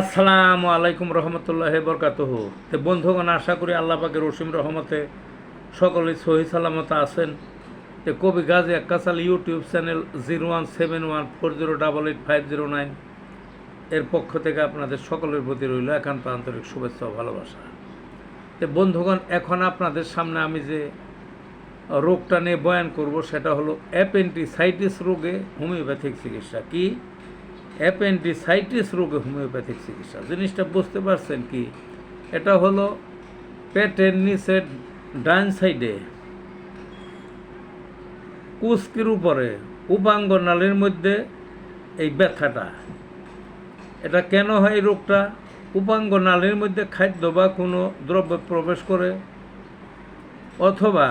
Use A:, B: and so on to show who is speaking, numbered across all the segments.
A: আসসালামু আলাইকুম রহমতুল্লাহ বরকাতহ। তো বন্ধুগণ, আশা করি আল্লাহ পাকের রসিম রহমতে সকলে সহি সালামত আছেন। তো কবি Gazi Akkasal YouTube channel zero one seven one four zero double eight five zero nine এর পক্ষ থেকে আপনাদের সকলের প্রতি রইল একান্ত আন্তরিক শুভেচ্ছা ও ভালোবাসা। তো বন্ধুগণ, এখন আপনাদের সামনে আমি যে রোগটা নিয়ে বয়ান করব, সেটা হলো অ্যাপেন্টিসাইটিস রোগে হোমিওপ্যাথিক চিকিৎসা। কি? অ্যাপেন্ডিসাইটিস রোগে হোমিওপ্যাথিক চিকিৎসা। জিনিসটা বুঝতে পারছেন কি? এটা হলো পেটের নিচের ডান সাইডে, কুস্কির উপরে, উপাঙ্গ নালীর মধ্যে এই ব্যথাটা। এটা কেন হয় রোগটা? উপাঙ্গ নালীর মধ্যে খাদ্য বা কোনো দ্রব্য প্রবেশ করে, অথবা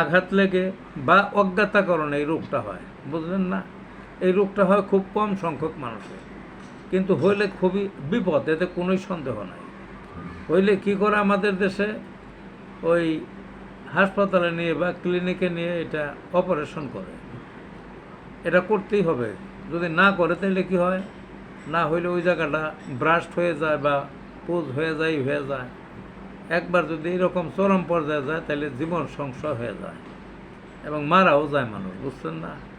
A: আঘাত লেগে বা অজ্ঞাতা কারণে এই রোগটা হয়। বুঝলেন না? এই রোগটা হয় খুব কম সংখ্যক মানুষের। কিন্তু হইলে খুবই বিপদ, এতে কোনোই সন্দেহ নাই। হইলে কি করে আমাদের দেশে ওই হাসপাতালে নিয়ে বা ক্লিনিকে নিয়ে এটা অপারেশন করে? এটা করতেই হবে। যদি না করে, তাহলে কি হয়? না হইলে ওই জায়গাটা ব্রাস্ট হয়ে যায় বা পুজ হয়ে যায় হয়ে যায়। একবার যদি এরকম চরম পর্যায়ে যায়, তাহলে জীবন সংশয় হয়ে যায় এবং মারাও যায় মানুষ, বুঝছেন না?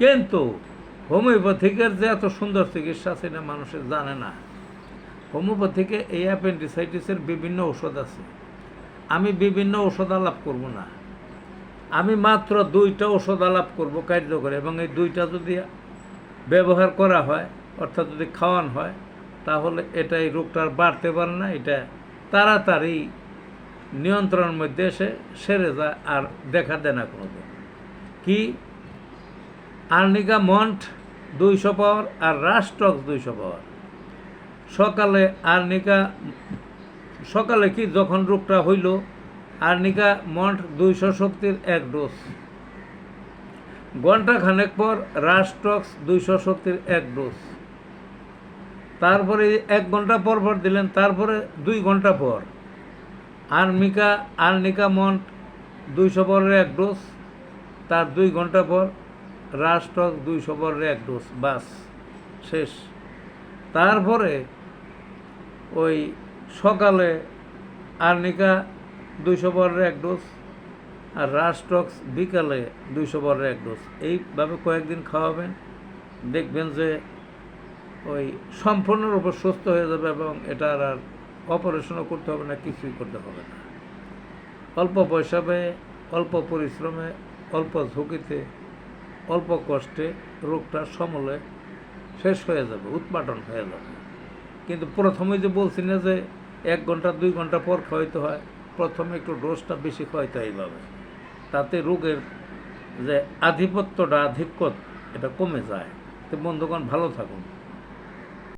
A: কিন্তু হোমিওপ্যাথিকের যে এত সুন্দর চিকিৎসা আছে সেটা মানুষে জানে না। হোমিওপ্যাথিকে এই অ্যাপেন্ডিসাইটিসের বিভিন্ন ওষুধ আছে। আমি বিভিন্ন ওষুধ আলাপ করব না। আমি মাত্র দুইটা ওষুধ আলাপ করব কার্যকর এবং এই দুইটা যদি ব্যবহার করা হয়, অর্থাৎ যদি খাওয়ান হয়, তাহলে এটা এই রোগটা আর বাড়তে পারে না। এটা তাড়াতাড়ি নিয়ন্ত্রণের মধ্যে এসে সেরে যায় আর দেখা দেয় না কোনোদিন। কি আর্নিকা মন্ট দুইশো পাওয়ার আর রাষ্ট্রক দুইশো পাওয়ার। সকালে আর্নিকা সকালে কি যখন রোগটা হইল আর্নিকা মন্ট দুইশো শক্তির এক ডোজ। ঘণ্টা খানেক পর রাষ্ট্রক্স দুইশো শক্তির এক ডোজ। তারপরে এক ঘণ্টা পর পর দিলেন, তারপরে দুই ঘণ্টা পর। আর্মিকা, আর্নিকা মন্ট দুইশো পরের এক ডোজ, তার দুই ঘণ্টা পর রাষ্ট্রক দুইশো পরের এক ডোজ, বাস, শেষ। তারপরে ওই সকালে আর্নিকা দুইশো পরের এক ডোজ আর রাষ্ট্রক্স বিকালে দুইশো পরের এক ডোজ। এইভাবে কয়েকদিন খাওয়াবেন, দেখবেন যে ওই সম্পূর্ণরূপে সুস্থ হয়ে যাবে এবং এটা আর অপারেশনও করতে হবে না, কিছুই করতে হবে না। অল্প পয়সা ব্যয়ে অল্প পরিশ্রমে, অল্প ঝুঁকিতে অল্প কষ্টে রোগটা সমলে শেষ হয়ে যাবে উৎপাদন হয়ে যাবে। কিন্তু প্রথমে যে বলছি না যে এক ঘণ্টা, দুই ঘণ্টা পর খাওয়াইতে হয়, প্রথমে একটু ডোজটা বেশি খাওয়াইতে এইভাবে। তাতে রোগের যে আধিপত্যটা, আধিক্যত, এটা কমে যায়। তো বন্ধুগণ, ভালো থাকুন।